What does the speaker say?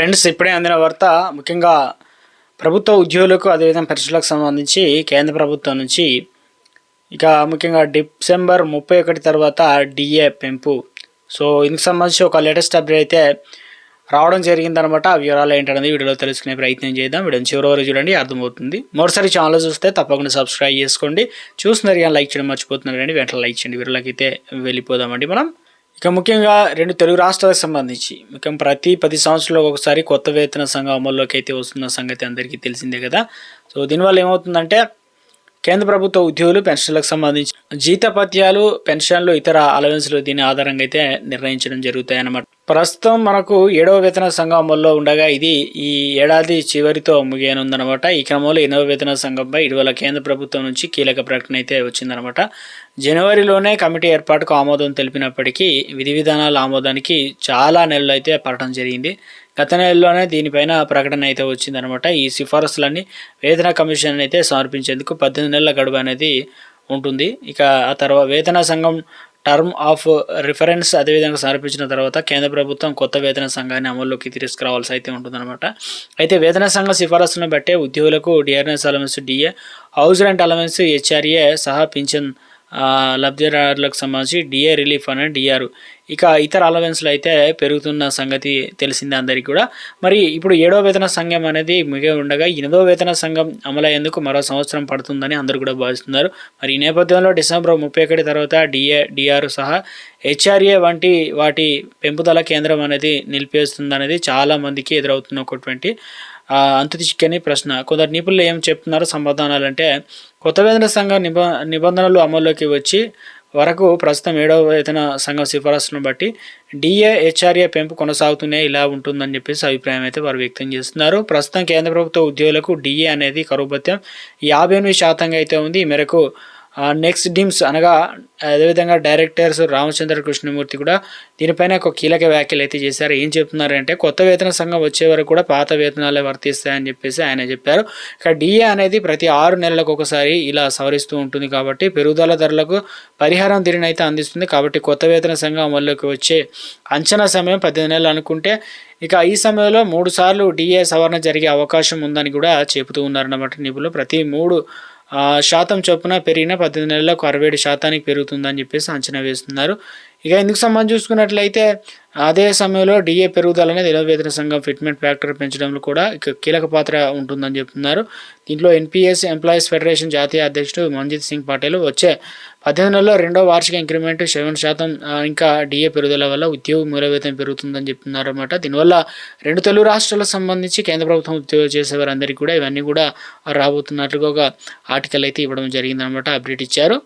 Friends ఇప్పుడే అందిన వార్త ముఖ్యంగా ప్రభుత్వ ఉద్యోగులకు అదేవిధంగా పెన్షన్లకు సంబంధించి కేంద్ర ప్రభుత్వం నుంచి ఇక ముఖ్యంగా డిసెంబర్ ముప్పై ఒకటి తర్వాత డిఏ పెంపు. సో ఇందుకు సంబంధించి ఒక లేటెస్ట్ అప్డేట్ అయితే రావడం జరిగిందనమాట. ఆ వివరాలు ఏంటనేది వీడియోలో తెలుసుకునే ప్రయత్నం చేద్దాం. వీడియో చివరి వరకు చూడండి అర్థమవుతుంది. మరోసారి ఛానల్ చూస్తే తప్పకుండా సబ్స్క్రైబ్ చేసుకోండి. చూస్తున్నారు కానీ లైక్ చేయడం మర్చిపోతున్నారండి వెంటనే లైక్ చేయండి. వీడియోలోకి అయితే వెళ్ళిపోదామండి మనం. ఇక ముఖ్యంగా రెండు తెలుగు రాష్ట్రాలకు సంబంధించి ముఖ్యం ప్రతి పది సంవత్సరాలకు ఒకసారి కొత్త వేతన సంఘం అమల్లోకి అయితే వస్తున్న సంగతి అందరికీ తెలిసిందే కదా. సో దీనివల్ల ఏమవుతుందంటే కేంద్ర ప్రభుత్వ ఉద్యోగులు పెన్షన్లకు సంబంధించి జీతపత్యాలు పెన్షన్లు ఇతర అలవెన్స్లు దీని ఆధారంగా అయితే నిర్ణయించడం జరుగుతాయి అన్నమాట ప్రస్తుతం మనకు ఏడవ వేతన సంఘం అమల్లో ఉండగా ఇది ఈ ఏడాది చివరితో ముగియనుందనమాట. ఈ క్రమంలో ఎనవ వేతన సంఘంపై ఇటీవల కేంద్ర ప్రభుత్వం నుంచి కీలక ప్రకటన అయితే వచ్చిందనమాట. జనవరిలోనే కమిటీ ఏర్పాటుకు ఆమోదం తెలిపినప్పటికీ విధి విధానాల ఆమోదానికి చాలా నెలలు అయితే పడటం జరిగింది. గత నెలలోనే దీనిపైన ప్రకటన అయితే వచ్చిందనమాట. ఈ సిఫారసులన్నీ వేతన కమిషన్ అయితే సమర్పించేందుకు పద్దెనిమిది నెలల గడువు అనేది ఉంటుంది. ఇక ఆ తర్వాత వేతన సంఘం టర్మ్ ఆఫ్ రిఫరెన్స్ అదేవిధంగా సమర్పించిన తర్వాత కేంద్ర ప్రభుత్వం కొత్త వేతన సంఘాన్ని అమల్లోకి తీసుకురావాల్సి అయితే ఉంటుందన్నమాట. అయితే వేతన సంఘ సిఫారసులను బట్టే ఉద్యోగులకు DRS allowance DA house rent allowance HRA సహా పింఛన్ లబ్ధిదారులకు సంబంధించి డిఏ రిలీఫ్ అనే డిఆర్. ఇక ఇతర అలవెన్స్లు అయితే పెరుగుతున్న సంగతి తెలిసిందే అందరికీ కూడా. మరి ఇప్పుడు ఏడో వేతన సంఘం అనేది మిగిలి ఉండగా ఎనిమిదో వేతన సంఘం అమలయ్యేందుకు మరో సంవత్సరం పడుతుందని అందరూ కూడా భావిస్తున్నారు. మరి ఈ నేపథ్యంలో డిసెంబర్ ముప్పై ఒకటి తర్వాత డిఏ డిఆర్ సహా హెచ్ఆర్ఏ వంటి వాటి పెంపుదల కేంద్రం అనేది నిలిపేస్తుందనేది చాలా మందికి ఎదురవుతున్న ఒకటువంటి అంతు చిక్కని ప్రశ్న. కొందరు నిపుణులు ఏం చెప్తున్నారు? సమాధానాలు అంటే కొత్త వేతన సంఘం నిబ నిబంధనలు అమల్లోకి వచ్చి వరకు ప్రస్తుతం ఏడవ వేతన సంఘం సిఫారసులను బట్టి డిఏ హెచ్ఆర్ఏ పెంపు కొనసాగుతూనే ఇలా ఉంటుందని చెప్పేసి అభిప్రాయం అయితే వారు వ్యక్తం చేస్తున్నారు. ప్రస్తుతం కేంద్ర ప్రభుత్వ ఉద్యోగులకు డిఏ అనేది కరువు భత్యం యాభై ఎనిమిది శాతంగా అయితే ఉంది. ఈ మేరకు నెక్స్ట్ డిమ్స్ అనగా అదేవిధంగా డైరెక్టర్స్ రామచంద్ర కృష్ణమూర్తి కూడా దీనిపైన ఒక కీలక వ్యాఖ్యలు అయితే చేశారు. ఏం చెప్తున్నారంటే కొత్త వేతన సంఘం వచ్చే వరకు కూడా పాత వేతనాలే వర్తిస్తాయని చెప్పేసి ఆయన చెప్పారు. ఇక డిఏ అనేది ప్రతి ఆరు నెలలకు ఒకసారి ఇలా సవరిస్తూ ఉంటుంది కాబట్టి పెరుగుదల ధరలకు పరిహారం దీనిని అయితే అందిస్తుంది. కాబట్టి కొత్త వేతన సంఘం అమల్లోకి వచ్చే అంచనా సమయం పద్దెనిమిది నెలలు అనుకుంటే ఇక ఈ సమయంలో మూడు సార్లు డిఏ సవరణ జరిగే అవకాశం ఉందని కూడా చెబుతూ ఉన్నారన్నమాట నిపుణులు. ప్రతి మూడు శాతం చొప్పున పెరిగిన పద్దెనిమిది నెలలకు అరవై ఏడు శాతానికి పెరుగుతుందని చెప్పేసి అంచనా వేస్తున్నారు. ఇక ఇందుకు సంబంధించి చూసుకున్నట్లయితే అదే సమయంలో డిఏ పెరుగుదల అనేది ఇరవై వేతన సంఘం ఫిట్మెంట్ ఫ్యాక్టర్ పెంచడంలో కూడా ఇక కీలక పాత్ర ఉంటుందని చెప్తున్నారు. దీంట్లో ఎన్పిఎస్ ఎంప్లాయీస్ ఫెడరేషన్ జాతీయ అధ్యక్షుడు మంజిత్ సింగ్ పటేల్ వచ్చే పద్దెనిమిది నెలల్లో రెండో వార్షిక ఇంక్రిమెంట్ సెవెన్ శాతం ఇంకా డిఏ పెరుగుదల వల్ల ఉద్యోగ మూల వేతనం పెరుగుతుందని చెప్తున్నారు అనమాట దీనివల్ల రెండు తెలుగు రాష్ట్రాలకు సంబంధించి కేంద్ర ప్రభుత్వం ఉద్యోగం చేసేవారందరికీ కూడా ఇవన్నీ కూడా రాబోతున్నట్లుగా ఒక ఆర్టికల్ అయితే ఇవ్వడం జరిగిందనమాట అప్డేట్ ఇచ్చారు.